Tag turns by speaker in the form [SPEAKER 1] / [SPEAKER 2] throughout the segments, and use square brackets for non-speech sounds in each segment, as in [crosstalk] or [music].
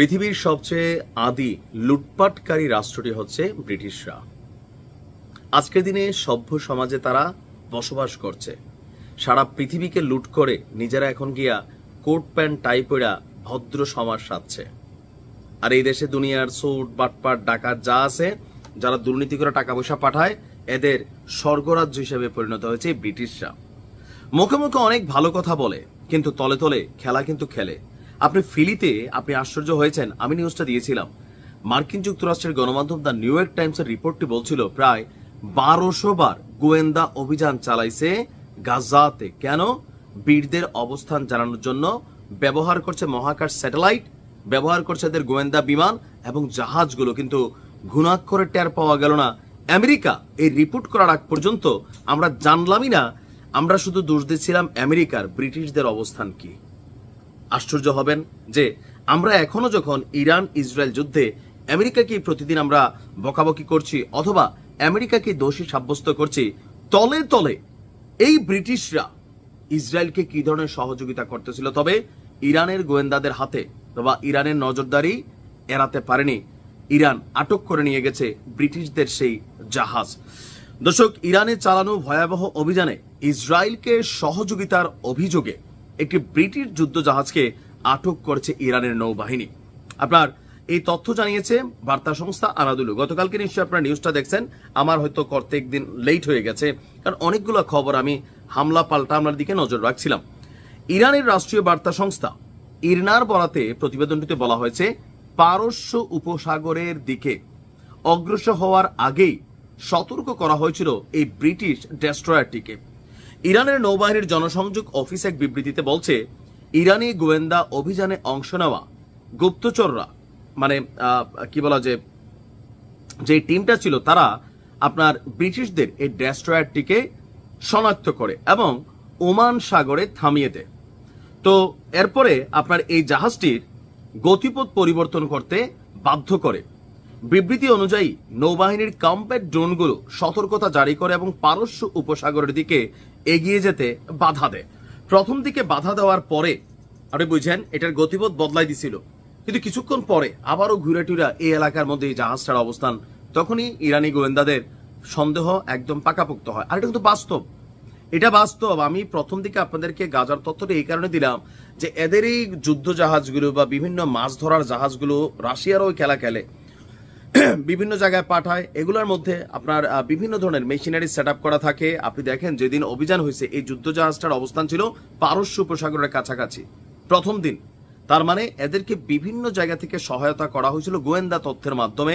[SPEAKER 1] পৃথিবীর সবচেয়ে আদি লুটপাটকারী রাষ্ট্রটি হচ্ছে ব্রিটিশরা। আজকের দিনে সভ্য সমাজে তারা বসবাস করছে। সারা পৃথিবীকে লুট করে নিজেরা এখন গিয়া কোট প্যান্ট, টাই ভদ্র সমাজ সাজছে। আর এই দেশে দুনিয়ার সুট বাটপাট, ডাকাত যা আছে, যারা দুর্নীতি করে টাকা পয়সা পাঠায়, এদের স্বর্গরাজ্য হিসেবে পরিণত হয়েছে ব্রিটিশরা। মুখে মুখে অনেক ভালো কথা বলে, কিন্তু তলে তলে খেলা কিন্তু খেলে। আপনি ফিলিতে আপনি আশ্চর্য হয়েছেন, আমি নিউজটা দিয়েছিলাম। মার্কিন যুক্তরাষ্ট্রের গণমাধ্যম দ্য নিউ ইয়র্ক টাইমসের রিপোর্টটি বলছিল, প্রায় বারোশো বার গোয়েন্দা অভিযান চালাইছে গাজাতে। কেন? বীরদের অবস্থান জানানোর জন্য ব্যবহার করছে মহাকাশ স্যাটেলাইট, ব্যবহার করছে এদের গোয়েন্দা বিমান এবং জাহাজগুলো, কিন্তু ঘুণাক্ষরে টের পাওয়া গেল না। আমেরিকা, এই রিপোর্ট করার আগ পর্যন্ত আমরা জানলামই না, আমরা শুধু দোষ দিচ্ছিলাম আমেরিকার ব্রিটিশদের অবস্থান কি। আশ্চর্য হবেন যে আমরা এখনও যখন ইরান ইসরায়েল যুদ্ধে আমেরিকাকে প্রতিদিন আমরা বকাবকি করছি অথবা আমেরিকাকে দোষী সাব্যস্ত করছি, তলে তলে এই ব্রিটিশরা ইসরায়েলকে কি ধরনের সহযোগিতা করতেছিল? তবে ইরানের গোয়েন্দাদের হাতে বা ইরানের নজরদারি এড়াতে পারেনি। ইরান আটক করে নিয়ে গেছে ব্রিটিশদের সেই জাহাজ। দর্শক, ইরানে চালানো ভয়াবহ অভিযানে ইসরায়েলকে সহযোগিতার অভিযোগে একটি ব্রিটিশ যুদ্ধ জাহাজকে আটক করেছে ইরানের নৌবাহিনী। আপনার এই তথ্য জানিয়েছে বার্তা সংস্থা আনাদুলু। গতকালকে নিশ্চয়ই আপনারা নিউজটা দেখছেন। আমার হয়তো করতে একদিন লেট হয়ে গেছে, কারণ অনেকগুলো খবর আমি হামলা পাল্টা হামলার দিকে নজর রাখছিলাম। ইরানের রাষ্ট্রীয় বার্তা সংস্থা ইরনার বরাতে প্রতিবেদনটিতে বলা হয়েছে, পারস্য উপসাগরের দিকে অগ্রসর হওয়ার আগেই সতর্ক করা হয়েছিল এই ব্রিটিশ ডেস্ট্রয়ারটিকে। ইরানের নৌবাহিনীর জনসংযোগ অফিস এক বিবৃতিতে বলছে, ইরানি গোয়েন্দা অভিযানে অংশ নেওয়া গুপ্তচররা মানে কি বলা যে যে টিমটা ছিল তারা আপনার ব্রিটিশদের এই ডেস্ট্রয়ারটিকে শনাক্ত করে এবং ওমান সাগরে থামিয়ে দেয়। তো এরপরে আপনার এই জাহাজটির গতিপথ পরিবর্তন করতে বাধ্য করে বিবৃতি অনুযায়ী, নৌবাহিনীর কম্প্যাক্ট ড্রোনগুলো সতর্কতা জারি করে এবং পারস্য উপসাগরের দিকে এগিয়ে যেতে বাধা দেয়। প্রথম দিকে বাধা দেওয়ার পরে, আপনি বুঝছেন এটার গতিপথ বদলাই দিছিল। কিন্তু কিছুক্ষণ পরে আবারও ঘুরে টুরা এই এলাকার মধ্যে এই জাহাজটার অবস্থান, তখনই ইরানি গোয়েন্দাদের সন্দেহ একদম পাকাপোক্ত হয়। আর এটা কিন্তু বাস্তব। এটা বাস্তব। আমি প্রথম দিকে আপনাদেরকে গাজার তথ্যটা এই কারণে দিলাম যে এদের এই যুদ্ধ জাহাজগুলো বা বিভিন্ন মাছ ধরার জাহাজগুলো রাশিয়ারও খেলা খেলে [clears throat] বিভিন্ন জায়গায় পাঠায়, এগুলোর মধ্যে আপনার বিভিন্ন ধরনের মেশিনারি সেট করা থাকে। আপনি দেখেন, যেদিন অভিযান হয়েছে, এই যুদ্ধ জাহাজটার অবস্থান ছিল পারস্য উপসাগরের কাছাকাছি। প্রথম দিন। তার মানে এদেরকে বিভিন্ন জায়গা থেকে সহায়তা করা হয়েছিল গোয়েন্দা তথ্যের মাধ্যমে।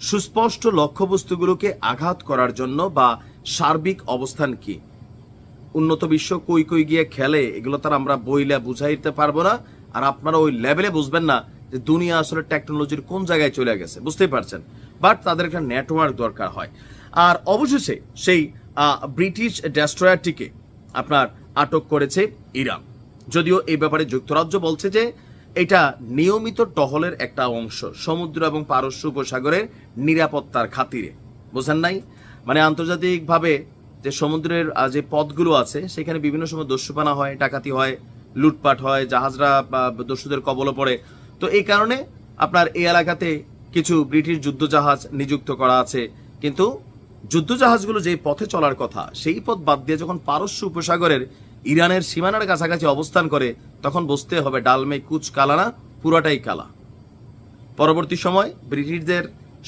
[SPEAKER 1] সুস্পষ্ট লক্ষ্যবস্তুগুলোকে আঘাত করার জন্য বা সার্বিক অবস্থান কি? উন্নত বিশ্ব কই কই গিয়ে খেলে, এগুলো তার আমরা বইলে বুঝাইতে পারব না। আর আপনারা ওই লেভেলে বুঝবেন না যে দুনিয়া আসলে টেকনোলজির কোন জায়গায় চলে গেছে, বুঝতেই পারছেন? বাট তাদের একটা নেটওয়ার্ক দরকার হয়। আর অবশেষে সেই ব্রিটিশ ডেস্ট্রয়ারটিকে আপনার আটক করেছে ইরান। যদিও এই ব্যাপারে যুক্তরাজ্য বলছে যে, এটা নিয়মিত টহলের একটা অংশ, সমুদ্র এবং পারস্য উপসাগরের নিরাপত্তার খাতিরে। বোঝেন নাই? মানে আন্তর্জাতিকভাবে যে সমুদ্রের যে পথগুলো আছে, সেখানে বিভিন্ন সময় দস্যুপানা হয়, ডাকাতি হয়, লুটপাট হয়, জাহাজরা দস্যুদের কবলে পড়ে। তো এই কারণে আপনার এই এলাকাতে কিছু ব্রিটিশ যুদ্ধ জাহাজ নিযুক্ত করা আছে। কিন্তু যুদ্ধ জাহাজগুলো যে পথে চলার কথা, সেই পথ বাদ দিয়ে যখন পারস্য উপসাগরের ইরানের সীমানার কাছাকাছি অবস্থান করে, তখন বুঝতে হবে ডালমে কুচ কালা না, পুরাটাই কালা। পরবর্তী সময় ব্রিটিশদের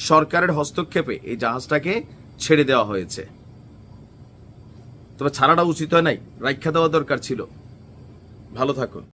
[SPEAKER 1] সরকারের হস্তক্ষেপে এই জাহাজটাকে ছেড়ে দেওয়া হয়েছে। তবে ছাড়াটা উচিত হয় নাই রাখা দেওয়া দরকার ছিল। ভালো থাকুন।